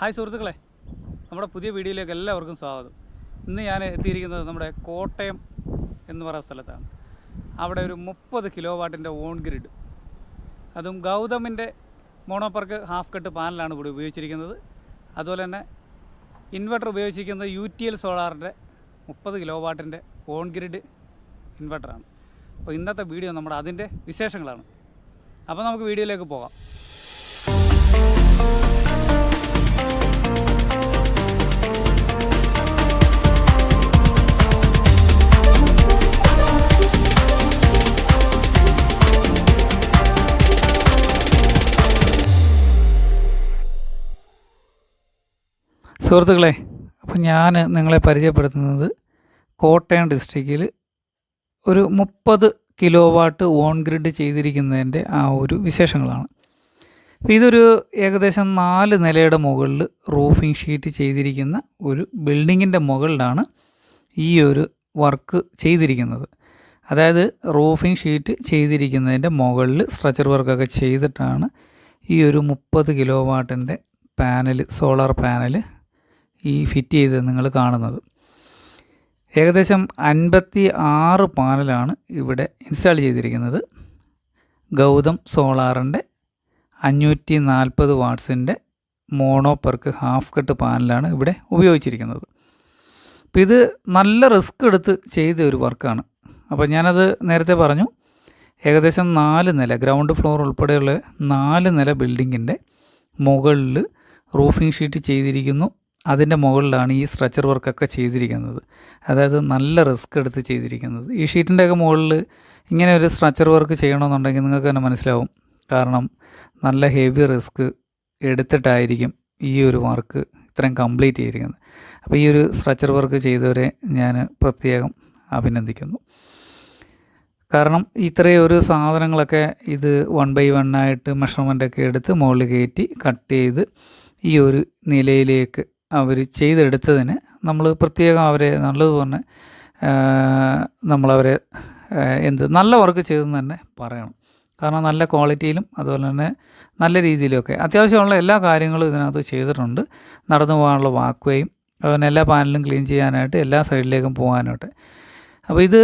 Hi സുഹൃത്തുക്കളെ. നമ്മുടെ പുതിയ വീഡിയോയിലേക്ക് എല്ലാവർക്കും സ്വാഗതം. ഇന്ന് ഞാൻ എത്തിയിരിക്കുന്നത് നമ്മുടെ കോട്ടയം എന്ന് പറയുന്ന സ്ഥലത്താണ്. അവിടെ ഒരു മുപ്പത് കിലോ വാട്ടിന്റെ ഓൺ ഗ്രിഡ്. അതും ഗൗതമിന്റെ മോണോപ്പർക്ക് ഹാഫ് കട്ട് പാനലാണ് ഇവിടെ ഉപയോഗിച്ചിരിക്കുന്നത്. അതുപോലെ തന്നെ ഇൻവെർട്ടർ ഉപയോഗിച്ചിരിക്കുന്നത് യു ടി എൽ സോളാറിന്റെ മുപ്പത് കിലോ വാട്ടിന്റെ ഓൺ ഗ്രിഡ് ഇൻവെർട്ടറാണ്. അപ്പോൾ ഇന്നത്തെ വീഡിയോ നമ്മുടെ അതിന്റെ വിശേഷങ്ങളാണ്. അപ്പോൾ നമുക്ക് വീഡിയോയിലേക്ക് പോകാം. സുഹൃത്തുക്കളെ അപ്പം ഞാൻ നിങ്ങളെ പരിചയപ്പെടുത്തുന്നത് കോട്ടയം ഡിസ്ട്രിക്റ്റിൽ ഒരു മുപ്പത് കിലോ വാട്ട് ഓൺ ഗ്രിഡ് ചെയ്തിരിക്കുന്നതിന്റെ ആ ഒരു വിശേഷങ്ങളാണ്. ഇതൊരു ഏകദേശം നാല് നിലയുടെ മുകളിൽ റൂഫിംഗ് ഷീറ്റ് ചെയ്തിരിക്കുന്ന ഒരു ബിൽഡിങ്ങിന്റെ മുകളിലാണ് ഈ ഒരു വർക്ക് ചെയ്തിരിക്കുന്നത്. അതായത് റൂഫിംഗ് ഷീറ്റ് ചെയ്തിരിക്കുന്നതിന്റെ മുകളിൽ സ്ട്രക്ചർ വർക്കൊക്കെ ചെയ്തിട്ടാണ് ഈ ഒരു മുപ്പത് കിലോ വാട്ടിന്റെ പാനൽ സോളാർ പാനൽ ഈ ഫിറ്റ് ചെയ്ത് നിങ്ങൾ കാണുന്നത്. ഏകദേശം അൻപത്തി ആറ് പാനലാണ് ഇവിടെ ഇൻസ്റ്റാൾ ചെയ്തിരിക്കുന്നത്. ഗൗതം സോളാറിന്റെ അഞ്ഞൂറ്റി നാൽപ്പത് വാട്ട്സിന്റെ മോണോ പെർക്ക് ഹാഫ് കട്ട് പാനലാണ് ഇവിടെ ഉപയോഗിച്ചിരിക്കുന്നത്. അപ്പോൾ ഇത് നല്ല റിസ്ക് എടുത്ത് ചെയ്ത ഒരു വർക്കാണ്. അപ്പോൾ ഞാനത് നേരത്തെ പറഞ്ഞു ഏകദേശം നാല് നില ഗ്രൗണ്ട് ഫ്ലോർ ഉൾപ്പെടെയുള്ള നാല് നില ബിൽഡിങ്ങിന്റെ മുകളിൽ റൂഫിംഗ് ഷീറ്റ് ചെയ്തിരിക്കുന്നു. അതിന്റെ മുകളിലാണ് ഈ സ്ട്രക്ചർ വർക്കൊക്കെ ചെയ്തിരിക്കുന്നത്. അതായത് നല്ല റിസ്ക് എടുത്ത് ചെയ്തിരിക്കുന്നത്. ഈ ഷീറ്റിന്റെയൊക്കെ മുകളിൽ ഇങ്ങനെ ഒരു സ്ട്രക്ചർ വർക്ക് ചെയ്യണമെന്നുണ്ടെങ്കിൽ നിങ്ങൾക്ക് തന്നെ മനസ്സിലാവും. കാരണം നല്ല ഹെവി റിസ്ക് എടുത്തിട്ടായിരിക്കും ഈ ഒരു വർക്ക് ഇത്രയും കംപ്ലീറ്റ് ചെയ്തിരിക്കുന്നത്. അപ്പോൾ ഈ ഒരു സ്ട്രക്ചർ വർക്ക് ചെയ്തവരെ ഞാൻ പ്രത്യേകം അഭിനന്ദിക്കുന്നു. കാരണം ഇത്രയും ഒരു സാധനങ്ങളൊക്കെ ഇത് വൺ ബൈ വൺ ആയിട്ട് മെഷർമെന്റൊക്കെ എടുത്ത് മുകളിൽ കയറ്റി കട്ട് ചെയ്ത് ഈ ഒരു നിലയിലേക്ക് അവർ ചെയ്തെടുത്തതിന് നമ്മൾ പ്രത്യേകം അവരെ നല്ലതുപോലെ നമ്മളവരെ എന്ത് നല്ല വർക്ക് ചെയ്തെന്ന് തന്നെ പറയണം. കാരണം നല്ല ക്വാളിറ്റിയിലും അതുപോലെ തന്നെ നല്ല രീതിയിലുമൊക്കെ അത്യാവശ്യമുള്ള എല്ലാ കാര്യങ്ങളും ഇതിനകത്ത് ചെയ്തിട്ടുണ്ട്. നടന്നു പോകാനുള്ള വാക്വേയും അതുപോലെ എല്ലാ പാനലും ക്ലീൻ ചെയ്യാനായിട്ട് എല്ലാ സൈഡിലേക്കും പോകാനായിട്ട്. അപ്പോൾ ഇത്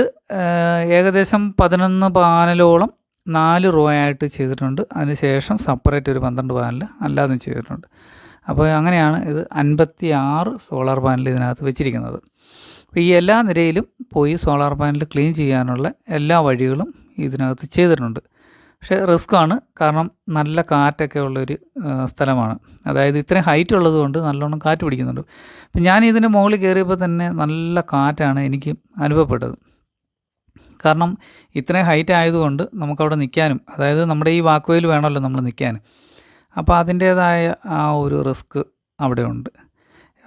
ഏകദേശം പതിനൊന്ന് പാനലോളം നാല് റോ ആയിട്ട് ചെയ്തിട്ടുണ്ട്. അതിനുശേഷം സെപ്പറേറ്റ് ഒരു പന്ത്രണ്ട് പാനൽ അല്ലാതെ ചെയ്തിട്ടുണ്ട്. അപ്പോൾ അങ്ങനെയാണ് ഇത് അൻപത്തി ആറ് സോളാർ പാനൽ ഇതിനകത്ത് വെച്ചിരിക്കുന്നത്. അപ്പോൾ ഈ എല്ലാ നിരയിലും പോയി സോളാർ പാനൽ ക്ലീൻ ചെയ്യാനുള്ള എല്ലാ വഴികളും ഇതിനകത്ത് ചെയ്തിട്ടുണ്ട്. പക്ഷേ റിസ്ക്കാണ് കാരണം നല്ല കാറ്റൊക്കെ ഉള്ളൊരു സ്ഥലമാണ്. അതായത് ഇത്രയും ഹൈറ്റ് ഉള്ളത് കൊണ്ട് നല്ലോണം കാറ്റ് പിടിക്കുന്നുണ്ട്. അപ്പം ഞാൻ ഇതിന്റെ മുകളിൽ കയറിയപ്പോൾ തന്നെ നല്ല കാറ്റാണ് എനിക്ക് അനുഭവപ്പെട്ടത്. കാരണം ഇത്രയും ഹൈറ്റ് ആയതുകൊണ്ട് നമുക്കവിടെ നിൽക്കാനും അതായത് നമ്മുടെ ഈ വാക്കുവയിൽ വേണമല്ലോ നമ്മൾ നിൽക്കാൻ അപ്പോൾ അതിന്റേതായ ആ ഒരു റിസ്ക് അവിടെയുണ്ട്.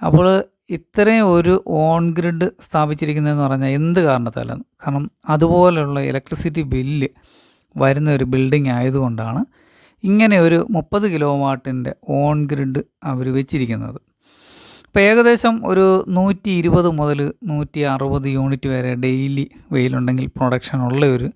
അപ്പോൾ ഇത്രയും ഒരു ഓൺ ഗ്രിഡ് സ്ഥാപിച്ചിരിക്കുന്നതെന്ന് പറഞ്ഞാൽ എന്ത് കാരണത്താലാണ്? കാരണം അതുപോലെയുള്ള ഇലക്ട്രിസിറ്റി ബില്ല് വരുന്ന ഒരു ബിൽഡിംഗ് ആയതുകൊണ്ടാണ് ഇങ്ങനെ ഒരു മുപ്പത് കിലോ വാട്ടിന്റെ ഓൺ ഗ്രിഡ് അവർ വെച്ചിരിക്കുന്നത്. ഇപ്പോൾ ഏകദേശം ഒരു നൂറ്റി ഇരുപത് മുതൽ നൂറ്റി അറുപത് യൂണിറ്റ് വരെ ഡെയിലി വെയിലുണ്ടെങ്കിൽ പ്രൊഡക്ഷൻ ഉള്ള ഒരു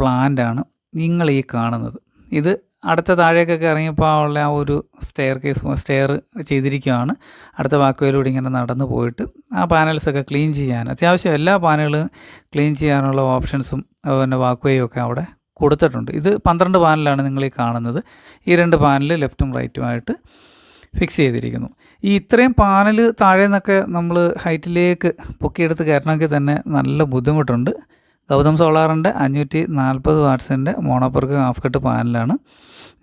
പ്ലാന്റാണ് നിങ്ങൾ ഈ കാണുന്നത്. ഇത് അടുത്ത താഴേക്കൊക്കെ ഇറങ്ങിയപ്പോൾ ഉള്ള ആ ഒരു സ്റ്റെയർ കേസ് സ്റ്റെയർ ചെയ്തിരിക്കുകയാണ് അടുത്ത വാക്കുകളിലൂടെ ഇങ്ങനെ നടന്നു പോയിട്ട് ആ പാനൽസൊക്കെ ക്ലീൻ ചെയ്യാൻ അത്യാവശ്യം എല്ലാ പാനലുകളും ക്ലീൻ ചെയ്യാനുള്ള ഓപ്ഷൻസും അതുപോലെ തന്നെ ഒക്കെ അവിടെ കൊടുത്തിട്ടുണ്ട്. ഇത് പന്ത്രണ്ട് പാനലാണ് നിങ്ങൾ ഈ കാണുന്നത്. ഈ രണ്ട് പാനൽ ലെഫ്റ്റും റൈറ്റുമായിട്ട് ഫിക്സ് ചെയ്തിരിക്കുന്നു. ഈ ഇത്രയും പാനൽ താഴെ നിന്നൊക്കെ നമ്മൾ ഹൈറ്റിലേക്ക് പൊക്കിയെടുത്ത് കയറണമെങ്കിൽ തന്നെ നല്ല ബുദ്ധിമുട്ടുണ്ട്. ഗൗതം സോളാറിന്റെ അഞ്ഞൂറ്റി നാൽപ്പത് വാട്ട്സിന്റെ മോണോപ്പർക്ക് ഹാഫ് കട്ട് പാനലാണ്.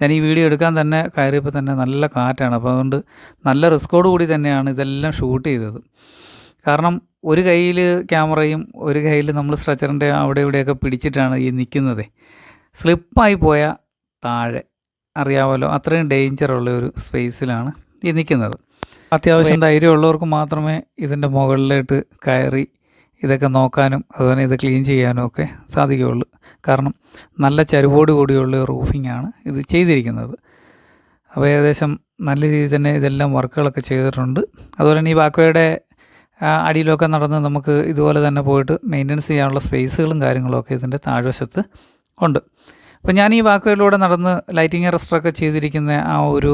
ഞാൻ ഈ വീഡിയോ എടുക്കാൻ തന്നെ കയറിയപ്പോൾ തന്നെ നല്ല കാറ്റാണ്. അപ്പോൾ അതുകൊണ്ട് നല്ല റിസ്കോട് കൂടി തന്നെയാണ് ഇതെല്ലാം ഷൂട്ട് ചെയ്തത്. കാരണം ഒരു കയ്യിൽ ക്യാമറയും ഒരു കയ്യിൽ നമ്മൾ സ്ട്രച്ചറിന്റെ അവിടെ ഇവിടെയൊക്കെ പിടിച്ചിട്ടാണ് ഈ നിൽക്കുന്നത്. സ്ലിപ്പായി പോയ താഴെ അറിയാമല്ലോ അത്രയും ഡേഞ്ചറുള്ള ഒരു സ്പേസിലാണ് ഈ നിൽക്കുന്നത്. അത്യാവശ്യം ധൈര്യമുള്ളവർക്ക് മാത്രമേ ഇതിന്റെ മുകളിലോട്ട് കയറി ഇതൊക്കെ നോക്കാനും അതുപോലെ ഇത് ക്ലീൻ ചെയ്യാനും ഒക്കെ സാധിക്കുകയുള്ളൂ. കാരണം നല്ല ചരുവോട് കൂടിയുള്ള റൂഫിംഗ് ആണ് ഇത് ചെയ്തിരിക്കുന്നത്. അപ്പോൾ ഏകദേശം നല്ല രീതിയിൽ തന്നെ ഇതെല്ലാം വർക്കുകളൊക്കെ ചെയ്തിട്ടുണ്ട്. അതുപോലെ തന്നെ ഈ വാക്വയുടെ അടിയിലൊക്കെ നടന്ന് നമുക്ക് ഇതുപോലെ തന്നെ പോയിട്ട് മെയിന്റനൻസ് ചെയ്യാനുള്ള സ്പേസുകളും കാര്യങ്ങളൊക്കെ ഇതിന്റെ താഴ്വശത്ത് ഉണ്ട്. അപ്പോൾ ഞാൻ ഈ വാക്കുകളിലൂടെ നടന്ന് ലൈറ്റിംഗ് അറസ്റ്ററൊക്കെ ചെയ്തിരിക്കുന്ന ആ ഒരു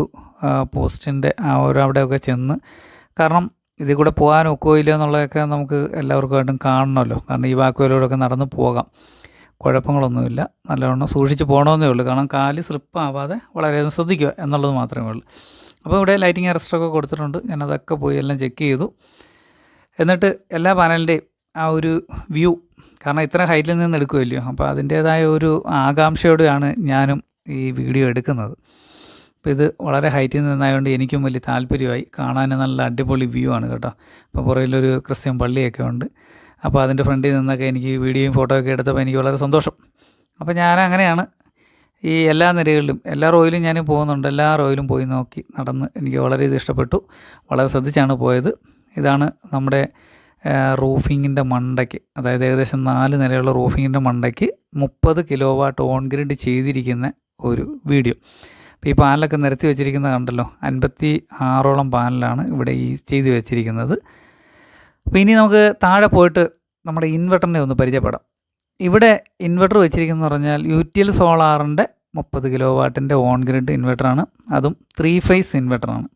പോസ്റ്റിന്റെ ആ ഒരു അവിടെയൊക്കെ ചെന്ന് കാരണം ഇതിൽ കൂടെ പോകാൻ ഒക്കുകയില്ല എന്നുള്ളതൊക്കെ നമുക്ക് എല്ലാവർക്കുമായിട്ടും കാണണമല്ലോ. കാരണം ഈ വാക്കുകളിലൂടെയൊക്കെ നടന്ന് പോകാം. കുഴപ്പങ്ങളൊന്നുമില്ല. നല്ലവണ്ണം സൂക്ഷിച്ച് പോകണമെന്നേ ഉള്ളൂ. കാരണം കാൽ സ്ലിപ്പാവാതെ വളരെയധികം ശ്രദ്ധിക്കുക എന്നുള്ളത് മാത്രമേ ഉള്ളൂ. അപ്പോൾ ഇവിടെ ലൈറ്റിംഗ് അറസ്റ്ററൊക്കെ കൊടുത്തിട്ടുണ്ട്. ഞാനതൊക്കെ പോയി എല്ലാം ചെക്ക് ചെയ്തു. എന്നിട്ട് എല്ലാ പാനലിന്റെയും ആ ഒരു വ്യൂ കാരണം ഇത്ര ഹൈറ്റിൽ നിന്ന് എടുക്കുമല്ലോ അപ്പോൾ അതിന്റേതായ ഒരു ആകാംക്ഷയോടെയാണ് ഞാനും ഈ വീഡിയോ എടുക്കുന്നത്. അപ്പോൾ ഇത് വളരെ ഹൈറ്റിൽ നിന്നായതുകൊണ്ട് എനിക്കും വലിയ താല്പര്യമായി. കാണാൻ നല്ല അടിപൊളി വ്യൂ ആണ് കേട്ടോ. അപ്പോൾ പുറകിലൊരു ക്രിസ്ത്യൻ പള്ളിയൊക്കെ ഉണ്ട്. അപ്പോൾ അതിന്റെ ഫ്രണ്ടിൽ നിന്നൊക്കെ എനിക്ക് വീഡിയോയും ഫോട്ടോയൊക്കെ എടുത്തപ്പോൾ എനിക്ക് വളരെ സന്തോഷം. അപ്പോൾ ഞാൻ അങ്ങനെയാണ് ഈ എല്ലാ നിരകളിലും എല്ലാ റോയിലും ഞാൻ പോകുന്നുണ്ട്. എല്ലാ റോയിലും പോയി നോക്കി നടന്ന് എനിക്ക് വളരെ ഇത് ഇഷ്ടപ്പെട്ടു. വളരെ ശ്രദ്ധിച്ചാണ് പോയത്. ഇതാണ് നമ്മുടെ റൂഫിങ്ങിന്റെ മണ്ടയ്ക്ക്. അതായത് ഏകദേശം നാല് നിലയുള്ള റൂഫിങ്ങിന്റെ മണ്ടയ്ക്ക് മുപ്പത് കിലോ വാട്ട് ഓൺ ഗ്രിഡ് ചെയ്തിരിക്കുന്ന ഒരു വീഡിയോ. ഈ പാനലൊക്കെ നിരത്തി വെച്ചിരിക്കുന്നത് കണ്ടല്ലോ അൻപത്തി ആറോളം പാനലാണ് ഇവിടെ ഈ ചെയ്ത് വെച്ചിരിക്കുന്നത്. അപ്പോൾ ഇനി നമുക്ക് താഴെ പോയിട്ട് നമ്മുടെ ഇൻവെർട്ടറിനെ ഒന്ന് പരിചയപ്പെടാം. ഇവിടെ ഇൻവെർട്ടർ വെച്ചിരിക്കുന്നത് പറഞ്ഞാൽ യു ടി എൽ സോളാറിന്റെ മുപ്പത് കിലോ വാട്ടിന്റെ ഓൺ ഗ്രിഡ് ഇൻവെർട്ടറാണ് അതും ത്രീ ഫേസ് ഇൻവെർട്ടറാണ്.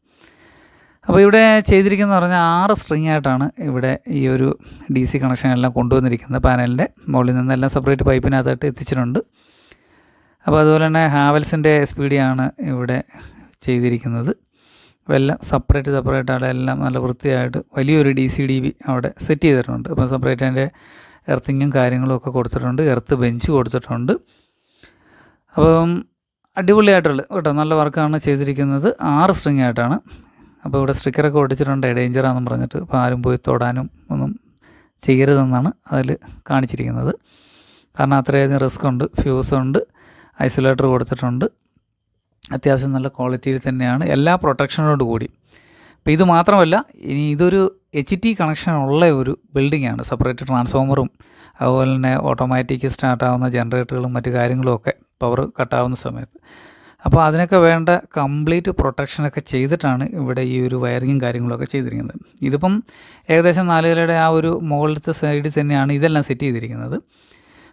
അപ്പോൾ ഇവിടെ ചെയ്തിരിക്കുന്നത് പറഞ്ഞാൽ ആറ് സ്ട്രിങ് ആയിട്ടാണ് ഇവിടെ ഈ ഒരു ഡി സി കണക്ഷൻ എല്ലാം കൊണ്ടുവന്നിരിക്കുന്നത് പാനലിന്റെ മുകളിൽ നിന്നെല്ലാം സെപ്പറേറ്റ് പൈപ്പിനകത്തായിട്ട് എത്തിച്ചിട്ടുണ്ട്. അപ്പോൾ അതുപോലെ തന്നെ ഹാവൽസിന്റെ എസ് പി ഡി ആണ് ഇവിടെ ചെയ്തിരിക്കുന്നത്. അപ്പോൾ എല്ലാം സെപ്പറേറ്റ് സെപ്പറേറ്റ് അവിടെ എല്ലാം നല്ല വൃത്തിയായിട്ട് വലിയൊരു ഡി സി ഡി ബി അവിടെ സെറ്റ് ചെയ്തിട്ടുണ്ട്. അപ്പോൾ സെപ്പറേറ്റ് അതിന്റെ എർത്തിങ്ങും കാര്യങ്ങളും ഒക്കെ കൊടുത്തിട്ടുണ്ട്. എർത്ത് ബെഞ്ച് കൊടുത്തിട്ടുണ്ട്. അപ്പം അടിപൊളിയായിട്ടുള്ള കേട്ടോ നല്ല വർക്കാണ് ചെയ്തിരിക്കുന്നത്. ആറ് സ്ട്രിങ് ആയിട്ടാണ്. അപ്പോൾ ഇവിടെ സ്റ്റിക്കറൊക്കെ ഒട്ടിച്ചിട്ടുണ്ട്. ഡേഞ്ചറാണെന്ന് പറഞ്ഞിട്ട്. അപ്പോൾ ആരും പോയി തൊടാനും ഒന്നും ചെയ്യരുതെന്നാണ് അതിൽ കാണിച്ചിരിക്കുന്നത്. കാരണം അത്രയധികം റിസ്ക് ഉണ്ട് ഫ്യൂസ് ഉണ്ട്. ഐസൊലേറ്റർ കൊടുത്തിട്ടുണ്ട്. അത്യാവശ്യം നല്ല ക്വാളിറ്റിയിൽ തന്നെയാണ്. എല്ലാ പ്രൊട്ടക്ഷനോട് കൂടി. അപ്പോൾ ഇത് മാത്രമല്ല ഇനി ഇതൊരു എച്ച് ടി കണക്ഷൻ ഉള്ള ഒരു ബിൽഡിംഗ് ആണ്. സെപ്പറേറ്റ് ട്രാൻസ്ഫോമറും അതുപോലെ തന്നെ ഓട്ടോമാറ്റിക് സ്റ്റാർട്ടാവുന്ന ജനറേറ്ററുകളും മറ്റു കാര്യങ്ങളും ഒക്കെ പവർ കട്ടാവുന്ന സമയത്ത്. അപ്പോൾ അതിനൊക്കെ വേണ്ട കംപ്ലീറ്റ് പ്രൊട്ടക്ഷനൊക്കെ ചെയ്തിട്ടാണ് ഇവിടെ ഈ ഒരു വയറിങ്ങും കാര്യങ്ങളൊക്കെ ചെയ്തിരിക്കുന്നത്. ഇതിപ്പം ഏകദേശം നാലുകലയുടെ ആ ഒരു മുകളിലത്തെ സൈഡിൽ തന്നെയാണ് ഇതെല്ലാം സെറ്റ് ചെയ്തിരിക്കുന്നത്.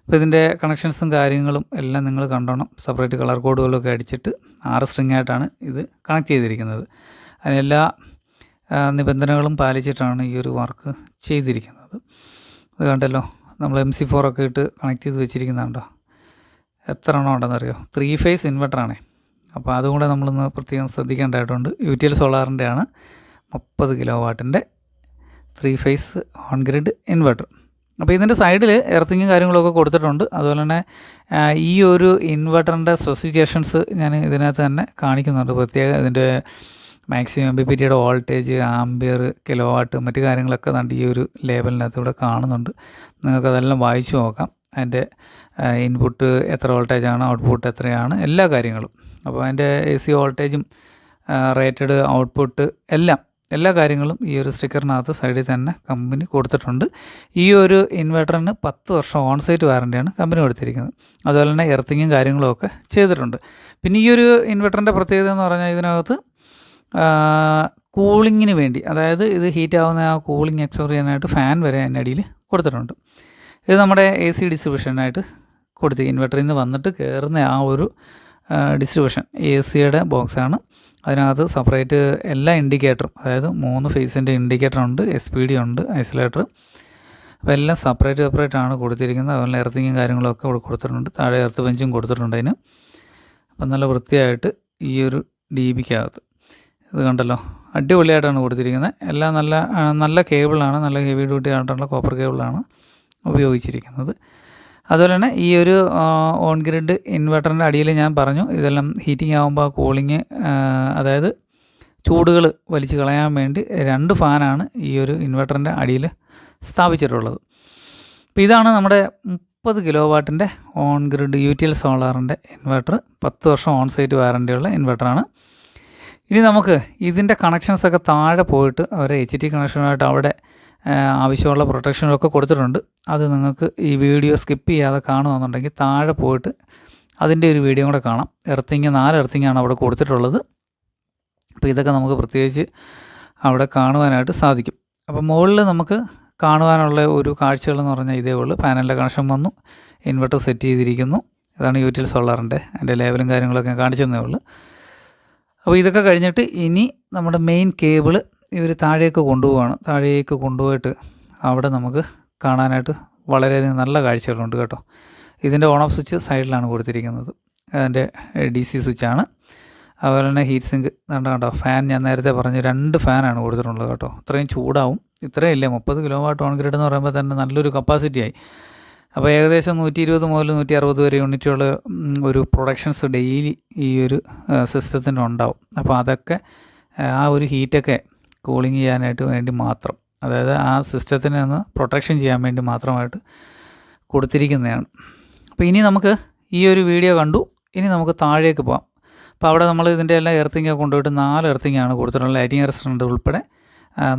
അപ്പോൾ ഇതിന്റെ കണക്ഷൻസും കാര്യങ്ങളും എല്ലാം നിങ്ങൾ കണ്ടോണം. സെപ്പറേറ്റ് കളർ കോഡുകളൊക്കെ അടിച്ചിട്ട് ആറ് സ്ട്രിങ് ആയിട്ടാണ് ഇത് കണക്ട് ചെയ്തിരിക്കുന്നത്. അതിനെല്ലാ നിബന്ധനകളും പാലിച്ചിട്ടാണ് ഈ ഒരു വർക്ക് ചെയ്തിരിക്കുന്നത്. അത് കണ്ടല്ലോ നമ്മൾ എം സി ഫോറൊക്കെ ഇട്ട് കണക്ട് ചെയ്ത് വെച്ചിരിക്കുന്നുണ്ടോ എത്ര എണ്ണം ഉണ്ടെന്നറിയോ? ത്രീ ഫേസ് ഇൻവെർട്ടറാണേ അപ്പോൾ അതും കൂടെ നമ്മളൊന്ന് പ്രത്യേകം ശ്രദ്ധിക്കേണ്ടതായിട്ടുണ്ട്. യു ടി എൽ സോളാറിന്റെ ആണ് മുപ്പത് kilo വാട്ടിന്റെ three phase on grid inverter അപ്പോൾ ഇതിന്റെ സൈഡിൽ എർത്തിങ്ങും കാര്യങ്ങളൊക്കെ കൊടുത്തിട്ടുണ്ട്. അതുപോലെ തന്നെ ഈ ഒരു ഇൻവെർട്ടറിന്റെ സ്പെസിഫിക്കേഷൻസ് ഞാൻ ഇതിനകത്ത് തന്നെ കാണിക്കുന്നുണ്ട്. പ്രത്യേക ഇതിന്റെ മാക്സിമം എം ബി പി ടിയുടെ വോൾട്ടേജ് ആംബിയർ കിലോ വാട്ട് മറ്റു കാര്യങ്ങളൊക്കെ കണ്ട് ഈ ഒരു ലേബലിനകത്ത് ഇവിടെ കാണുന്നുണ്ട്. നിങ്ങൾക്ക് അതെല്ലാം വായിച്ചു നോക്കാം. അതിന്റെ ഇൻപുട്ട് എത്ര വോൾട്ടേജാണ് ഔട്ട്പുട്ട് എത്രയാണ് എല്ലാ കാര്യങ്ങളും. അപ്പോൾ അതിന്റെ എ സി വോൾട്ടേജും റേറ്റഡ് ഔട്ട്പുട്ട് എല്ലാം എല്ലാ കാര്യങ്ങളും ഈ ഒരു സ്റ്റിക്കറിനകത്ത് സൈഡിൽ തന്നെ കമ്പനി കൊടുത്തിട്ടുണ്ട്. ഈ ഒരു ഇൻവെർട്ടറിന് പത്ത് വർഷം ഓൺ സൈറ്റ് വാറന്റിയാണ് കമ്പനി കൊടുത്തിരിക്കുന്നത്. അതുപോലെ തന്നെ എർത്തിങ്ങും കാര്യങ്ങളും ഒക്കെ ചെയ്തിട്ടുണ്ട്. പിന്നെ ഈ ഒരു ഇൻവെർട്ടറിന്റെ പ്രത്യേകത എന്ന് പറഞ്ഞാൽ ഇതിനകത്ത് കൂളിങ്ങിന് വേണ്ടി അതായത് ഇത് ഹീറ്റ് ആവുന്ന ആ കൂളിംഗ് എക്സോർ ചെയ്യാനായിട്ട് ഫാൻ വരെ അതിന്റെ അടിയിൽ കൊടുത്തിട്ടുണ്ട്. ഇത് നമ്മുടെ എ സി ഡിസ്ട്രിബ്യൂഷനായിട്ട് കൊടുത്ത് ഇൻവെർട്ടറിൽ നിന്ന് വന്നിട്ട് കയറുന്ന ആ ഒരു ഡിസ്ട്രിബ്യൂഷൻ എ സിയുടെ ബോക്സാണ്. അതിനകത്ത് സെപ്പറേറ്റ് എല്ലാ ഇൻഡിക്കേറ്ററും അതായത് മൂന്ന് ഫേസിന്റെ ഇൻഡിക്കേറ്റർ ഉണ്ട് എസ് പി ഡി ഉണ്ട് ഐസൊലേറ്റർ അപ്പോൾ എല്ലാം സെപ്പറേറ്റ് സെപ്പറേറ്റ് ആണ് കൊടുത്തിരിക്കുന്നത്. അതുപോലെ എർത്തിങ്ങും കാര്യങ്ങളൊക്കെ ഇവിടെ കൊടുത്തിട്ടുണ്ട്. താഴെ എർത്ത് ബെഞ്ചും കൊടുത്തിട്ടുണ്ട് അതിന്. അപ്പം നല്ല വൃത്തിയായിട്ട് ഈ ഒരു ഡി ബിക്കകത്ത് ഇത് കണ്ടല്ലോ അടിപൊളിയായിട്ടാണ് കൊടുത്തിരിക്കുന്നത്. എല്ലാം നല്ല നല്ല കേബിളാണ് നല്ല ഹെവി ഡ്യൂട്ടി ആയിട്ടുള്ള കോപ്പർ കേബിളാണ് ഉപയോഗിച്ചിരിക്കുന്നത്. അതുപോലെ തന്നെ ഈ ഒരു ഓൺ ഗ്രിഡ് ഇൻവെർട്ടറിന്റെ അടിയിൽ ഞാൻ പറഞ്ഞു ഇതെല്ലാം ഹീറ്റിംഗ് ആകുമ്പോൾ കൂളിങ് അതായത് ചൂടുകൾ വലിച്ചു കളയാൻ വേണ്ടി രണ്ട് ഫാനാണ് ഈ ഒരു ഇൻവെർട്ടറിന്റെ അടിയിൽ സ്ഥാപിച്ചിട്ടുള്ളത്. അപ്പോൾ ഇതാണ് നമ്മുടെ മുപ്പത് kilo വാട്ടിന്റെ on grid U T L സോളാറിന്റെ inverter പത്ത് വർഷം ഓൺ സൈറ്റ് വാറന്റിയുള്ള ഇൻവെർട്ടറാണ് ഇനി നമുക്ക് ഇതിന്റെ കണക്ഷൻസൊക്കെ താഴെ പോയിട്ട് അവരെ എച്ച് ടി കണക്ഷനുമായിട്ട് അവിടെ ആവശ്യമുള്ള പ്രൊട്ടക്ഷനൊക്കെ കൊടുത്തിട്ടുണ്ട്. അത് നിങ്ങൾക്ക് ഈ വീഡിയോ സ്കിപ്പ് ചെയ്യാതെ കാണുകയെന്നുണ്ടെങ്കിൽ താഴെ പോയിട്ട് അതിന്റെ ഒരു വീഡിയോ കൂടെ കാണാം. എർത്തിങ് നാല് എർത്തിങ്ങാണ് അവിടെ കൊടുത്തിട്ടുള്ളത്. അപ്പോൾ ഇതൊക്കെ നമുക്ക് പ്രത്യേകിച്ച് അവിടെ കാണുവാനായിട്ട് സാധിക്കും. അപ്പോൾ മുകളിൽ നമുക്ക് കാണുവാനുള്ള ഒരു കാഴ്ചകളെന്ന് പറഞ്ഞാൽ ഇതേ ഉള്ളൂ. പാനലിന്റെ കണക്ഷൻ വന്നു. ഇൻവെർട്ടർ സെറ്റ് ചെയ്തിരിക്കുന്നു. ഇതാണ് യൂറ്റിൽ സോളാറിന്റെ. അതിന്റെ ലേബലും കാര്യങ്ങളൊക്കെ കാണിച്ചു തന്നേ ഉള്ളൂ. അപ്പോൾ ഇതൊക്കെ കഴിഞ്ഞിട്ട് ഇനി നമ്മുടെ മെയിൻ കേബിൾ ഇവർ താഴേക്ക് കൊണ്ടുപോവാണ്. താഴേക്ക് കൊണ്ടുപോയിട്ട് അവിടെ നമുക്ക് കാണാനായിട്ട് വളരെയധികം നല്ല കാഴ്ചകളുണ്ട് കേട്ടോ. ഇതിന്റെ ഓൺ ഓഫ് സ്വിച്ച് സൈഡിലാണ് കൊടുത്തിരിക്കുന്നത്. അതിന്റെ ഡി സി സ്വിച്ചാണ്. അതുപോലെ തന്നെ ഹീറ്റ് സിങ്ക് കണ്ടോ കേട്ടോ ഫാൻ ഞാൻ നേരത്തെ പറഞ്ഞു രണ്ട് ഫാനാണ് കൊടുത്തിട്ടുള്ളത് കേട്ടോ. ഇത്രയും ചൂടാവും. ഇത്രയും ഇല്ല? മുപ്പത് കിലോ വാട്ട് ഓൺ ഗ്രിഡ് എന്ന് പറയുമ്പോൾ തന്നെ നല്ലൊരു കപ്പാസിറ്റിയായി അപ്പോൾ ഏകദേശം നൂറ്റി ഇരുപത് മുതൽ നൂറ്റി അറുപത് വരെ യൂണിറ്റുകൾ ഒരു പ്രൊഡക്ഷൻസ് ഡെയിലി ഈ ഒരു സിസ്റ്റത്തിന് ഉണ്ടാവും അപ്പോൾ അതൊക്കെ ആ ഒരു ഹീറ്റൊക്കെ കൂളിങ് ചെയ്യാനായിട്ട് വേണ്ടി മാത്രം. അതായത് ആ സിസ്റ്റത്തിനെ ഒന്ന് പ്രൊട്ടക്ഷൻ ചെയ്യാൻ വേണ്ടി മാത്രമായിട്ട് കൊടുത്തിരിക്കുന്നതാണ്. അപ്പോൾ ഇനി നമുക്ക് ഈ ഒരു വീഡിയോ കണ്ടു. ഇനി നമുക്ക് താഴേക്ക് പോകാം അപ്പോൾ അവിടെ നമ്മൾ ഇതിന്റെ എല്ലാം എർത്തിങ് കൊണ്ടുപോയിട്ട് നാല് എർത്തിങ്ങാണ് കൊടുത്തിട്ടുള്ളത്. ലൈറ്റിംഗ് റെസ്റ്റോറന്റ് ഉൾപ്പെടെ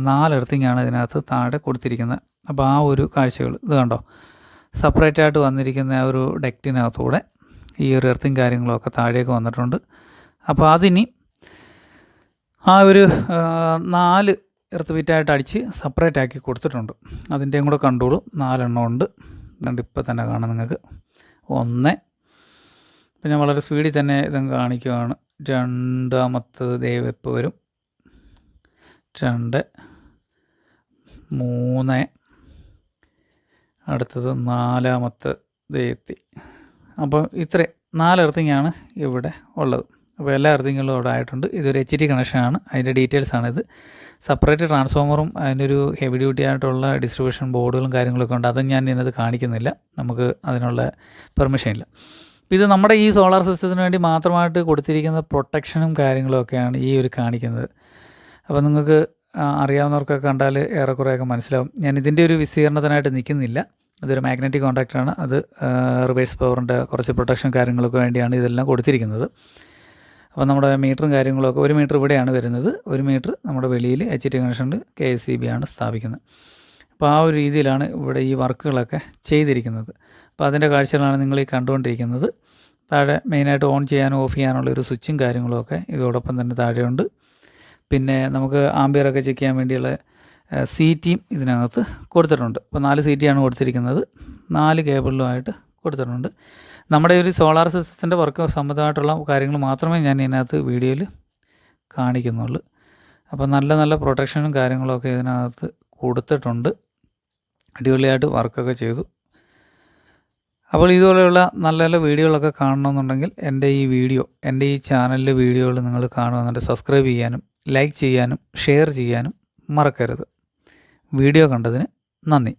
നാല് എർത്തിങ്ങാണ് ഇതിനകത്ത് താഴെ കൊടുത്തിരിക്കുന്നത്. അപ്പോൾ ആ ഒരു കാഴ്ചകൾ ഇത് കണ്ടോ? സെപ്പറേറ്റ് ആയിട്ട് വന്നിരിക്കുന്ന ആ ഒരു ഡെക്റ്റിനകത്തൂടെ ഈ ഒരു എർത്തിങ് കാര്യങ്ങളൊക്കെ താഴേക്ക് വന്നിട്ടുണ്ട്. അപ്പോൾ അതിനി ആ ഒരു നാല് എർത്ത് ബീറ്റായിട്ട് അടിച്ച് സെപ്പറേറ്റ് ആക്കി കൊടുത്തിട്ടുണ്ട്. അതിന്റെയും കൂടെ കണ്ടോളൂ. നാലെണ്ണം ഉണ്ട്. അതുകൊണ്ട് ഇപ്പോൾ തന്നെ കാണാം നിങ്ങൾക്ക്. ഒന്ന്. ഇപ്പം ഞാൻ വളരെ സ്പീഡിൽ തന്നെ ഇതങ്ങ് കാണിക്കുകയാണ് രണ്ടാമത്തത് ദൈവം വരും. രണ്ട്. മൂന്ന്. അടുത്തത് നാലാമത്തെ ദൈവത്തി അപ്പോൾ ഇത്രയും നാല് എർത്തിങ്ങാണ് ഇവിടെ ഉള്ളത്. അപ്പോൾ എല്ലാ എർത്തിങ്ങുകളും അവിടെ ആയിട്ടുണ്ട്. ഇതൊരു എച്ച് ഡി കണക്ഷനാണ് അതിന്റെ ആണിത്. സെപ്പറേറ്റ് ട്രാൻസ്ഫോമറും അതിന്റെ ഒരു ഹെവി ഡ്യൂട്ടി ആയിട്ടുള്ള ഡിസ്ട്രിബ്യൂഷൻ ബോർഡുകളും കാര്യങ്ങളൊക്കെ ഉണ്ട്. അതും ഞാൻ ഇതിനത് കാണിക്കുന്നില്ല. നമുക്ക് അതിനുള്ള പെർമിഷൻ ഇല്ല. ഇത് നമ്മുടെ ഈ സോളാർ സിസ്റ്റത്തിന് വേണ്ടി മാത്രമായിട്ട് കൊടുത്തിരിക്കുന്ന പ്രൊട്ടക്ഷനും കാര്യങ്ങളൊക്കെയാണ് ഈ ഒരു കാണിക്കുന്നത്. അപ്പോൾ നിങ്ങൾക്ക് അറിയാവുന്നവർക്കൊക്കെ കണ്ടാൽ ഏറെക്കുറെയൊക്കെ മനസ്സിലാവും. ഞാൻ ഇതിന്റെ ഒരു വിസ്തീർണത്തിനായിട്ട് നിൽക്കുന്നില്ല. അതൊരു മാഗ്നറ്റിക് കോൺടാക്റ്റാണ് അത് റിവേഴ്സ് പവറിന്റെ കുറച്ച് പ്രൊട്ടക്ഷൻ കാര്യങ്ങളൊക്കെ വേണ്ടിയാണ് ഇതെല്ലാം കൊടുത്തിരിക്കുന്നത്. അപ്പോൾ നമ്മുടെ മീറ്ററും കാര്യങ്ങളൊക്കെ ഒരു മീറ്റർ ഇവിടെയാണ് വരുന്നത്. ഒരു മീറ്റർ നമ്മുടെ വെളിയിൽ എച്ച് ടി കണക്ഷനിൽ കെ എസ് സി ബി ആണ് സ്ഥാപിക്കുന്നത്. അപ്പോൾ ആ ഒരു രീതിയിലാണ് ഇവിടെ ഈ വർക്കുകളൊക്കെ ചെയ്തിരിക്കുന്നത്. അപ്പോൾ അതിന്റെ കാഴ്ചകളാണ് നിങ്ങൾ ഈ കണ്ടുകൊണ്ടിരിക്കുന്നത്. താഴെ മെയിനായിട്ട് ഓൺ ചെയ്യാനും ഓഫ് ചെയ്യാനുള്ള ഒരു സ്വിച്ചും കാര്യങ്ങളൊക്കെ ഇതോടൊപ്പം തന്നെ താഴെയുണ്ട്. പിന്നെ നമുക്ക് ആംബിയറൊക്കെ ചെക്ക് ചെയ്യാൻ വേണ്ടിയുള്ള സീറ്റിയും ഇതിനകത്ത് കൊടുത്തിട്ടുണ്ട്. അപ്പോൾ നാല് സീറ്റിയാണ് കൊടുത്തിരിക്കുന്നത്. നാല് കേബിളിലുമായിട്ട് കൊടുത്തിട്ടുണ്ട്. നമ്മുടെ ഒരു സോളാർ സിസ്റ്റത്തിന്റെ വർക്ക് സംബന്ധമായിട്ടുള്ള കാര്യങ്ങൾ മാത്രമേ ഞാൻ ഇതിനകത്ത് വീഡിയോയിൽ കാണിക്കുന്നുള്ളൂ. അപ്പോൾ നല്ല നല്ല പ്രൊട്ടക്ഷനും കാര്യങ്ങളൊക്കെ ഇതിനകത്ത് കൊടുത്തിട്ടുണ്ട്. അടിപൊളിയായിട്ട് വർക്കൊക്കെ ചെയ്തു. അപ്പോൾ ഇതുപോലെയുള്ള നല്ല നല്ല വീഡിയോകളൊക്കെ കാണണമെന്നുണ്ടെങ്കിൽ എന്റെ ഈ വീഡിയോ എന്റെ ഈ ചാനലിലെ വീഡിയോകൾ നിങ്ങൾ കാണുമെന്നുണ്ട് സബ്സ്ക്രൈബ് ചെയ്യാനും ലൈക്ക് ചെയ്യാനും ഷെയർ ചെയ്യാനും മറക്കരുത്. വീഡിയോ കണ്ടതിന് നന്ദി.